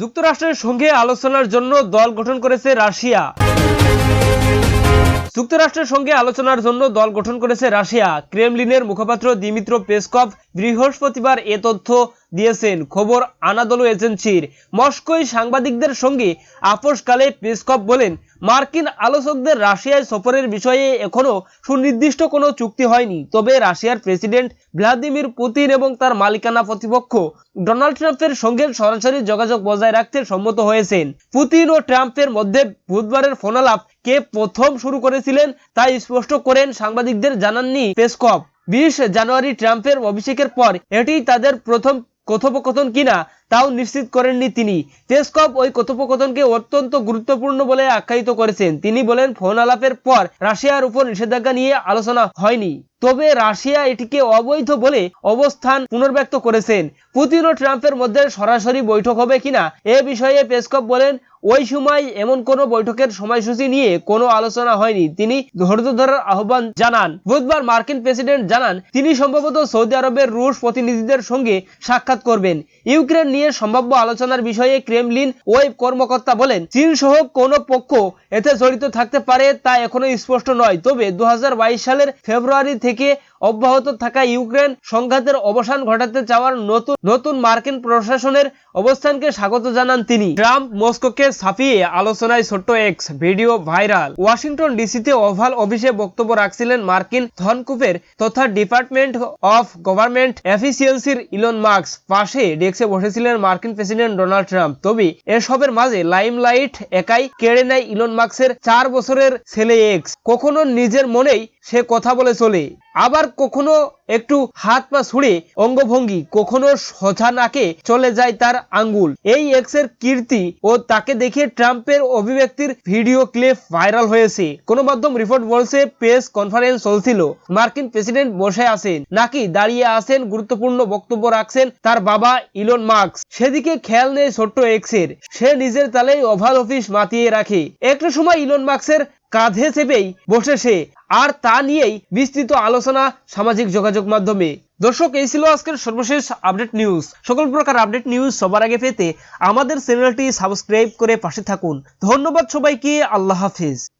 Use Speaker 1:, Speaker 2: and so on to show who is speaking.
Speaker 1: যুক্তরাষ্ট্রের সঙ্গে আলোচনার জন্য দল গঠন করেছে রাশিয়া। যুক্তরাষ্ট্রের সঙ্গে আলোচনার জন্য দল গঠন করেছে রাশিয়া। ক্রেমলিনের মুখপাত্র দিমিত্র পেসকভ বৃহস্পতিবার এ তথ্য দিয়েছেন। খবর আনাদলু এজেন্সির। মস্কোয় সাংবাদিকদের সঙ্গে আপোষকালে পেসকভ বলেন, মার্কিন আলোচকদের রাশিয়ায় সফরের বিষয়ে এখনও সুনির্দিষ্ট কোনো চুক্তি হয়নি। তবে রাশিয়ার প্রেসিডেন্ট ভ্লাদিমির পুতিন এবং তার মালিকানা প্রতিপক্ষ ডোনাল্ড ট্রাম্পের সঙ্গে সরাসরি যোগাযোগ বজায় রাখতে সম্মত হয়েছেন। পুতিন ও ট্রাম্পের মধ্যে বুধবারের ফোনালাপ কে প্রথম শুরু করেছিলেন তাই স্পষ্ট করেন সাংবাদিকদের জানাননি পেসকভ। বিশ জানুয়ারি ট্রাম্পের অভিষেকের পর এটি তাদের প্রথম কথোপকথন কিনা তাও নিশ্চিত করেননি তিনি। তেসকপ ওই কথোপকথনকে অত্যন্ত গুরুত্বপূর্ণ বলে আখ্যায়িত করেছেন। তিনি বলেন, ফোন আলাপের পর রাশিয়ার উপর নিষেধাজ্ঞা নিয়ে আলোচনা হয়নি। তবে রাশিয়া এটিকে অবৈধ বলে অবস্থান পুনর্ব্যক্ত করেছেন। পুতিন ও ট্রাম্পের মধ্যে সরাসরি বৈঠক হবে কিনা এ বিষয়ে পেসকভ বলেন, ওই সময় এমন কোনো বৈঠকের সময়সূচি নিয়ে কোনো আলোচনা হয়নি। তিনি ধৈর্য ধরার আহ্বান জানান। বুধবার মার্কিন প্রেসিডেন্ট জানান, তিনি সম্ভবত সৌদি আরবের রুশ প্রতিনিধিদের সঙ্গে সাক্ষাৎ করবেন। ইউক্রেন নিয়ে সম্ভাব্য আলোচনার বিষয়ে ক্রেমলিন ওই কর্মকর্তা বলেন, চীন সহ কোনো পক্ষ এতে জড়িত থাকতে পারে তা এখনও স্পষ্ট নয়। তবে দু হাজার বাইশ সালের ফেব্রুয়ারি থেকে থেকে অব্যাহত থাকা ইউক্রেন সংঘাতের অবসান ঘটাতে চাওয়ার নতুন নতুন মার্কিন প্রশাসনের অবস্থানকে স্বাগত জানান তিনি। ট্রাম্প মস্কোকে ছাপিয়ে আলোচনায় ছোট্ট এক্স ভিডিও ভাইরাল। ওয়াশিংটন ডিসিতে ওভাল অফিসে বক্তব্য রাখছিলেন মার্কিন ধনকুপের তথা ডিপার্টমেন্ট অফ গভর্নমেন্ট এফিসিয়েন্সির ইলন মার্কস পাশে ডেস্কে বসেছিলেন মার্কিন প্রেসিডেন্ট ডোনাল্ড ট্রাম্প। তবে এসবের মাঝে লাইমলাইট একাই কেড়ে নেয় ইলন মার্কসের চার বছরের ছেলে এক্স। কখনো নিজের মনেই সে কথা বলে চলে। আবার কখনো একটু হাত পা ছুড়ে অঙ্গভঙ্গি কখনো সোজা নাকে চলে যায় তার আঙ্গুল। এই এক্সের কীর্তি ও তাকে দেখে ট্রাম্পের অভিব্যক্তির ভিডিও ক্লিপ ভাইরাল হয়েছে। কোন মাধ্যম রিপোর্ট বলছে, প্রেস কনফারেন্স চলছিল। মার্কিন প্রেসিডেন্ট বসে আছেন, নাকি দাঁড়িয়ে আছেন গুরুত্বপূর্ণ বক্তব্য রাখছেন তার বাবা ইলন মার্কস সেদিকে খেয়াল নেই ছোট্ট এক্সের। সে নিজের তালেই ওভাল অফিস মাতিয়ে রাখে। একটা সময় ইলন মার্কসের কাঁধে চেপেই বসে সে। আর তা নিয়েই বিস্তৃত আলোচনা সামাজিক যোগাযোগ মাধ্যমে। দর্শক, এই ছিল আজকের সর্বশেষ আপডেট নিউজ। সকল প্রকার আপডেট নিউজ সবার আগে পেতে আমাদের চ্যানেলটি সাবস্ক্রাইব করে পাশে থাকুন। ধন্যবাদ সবাইকে, আল্লাহ হাফিজ।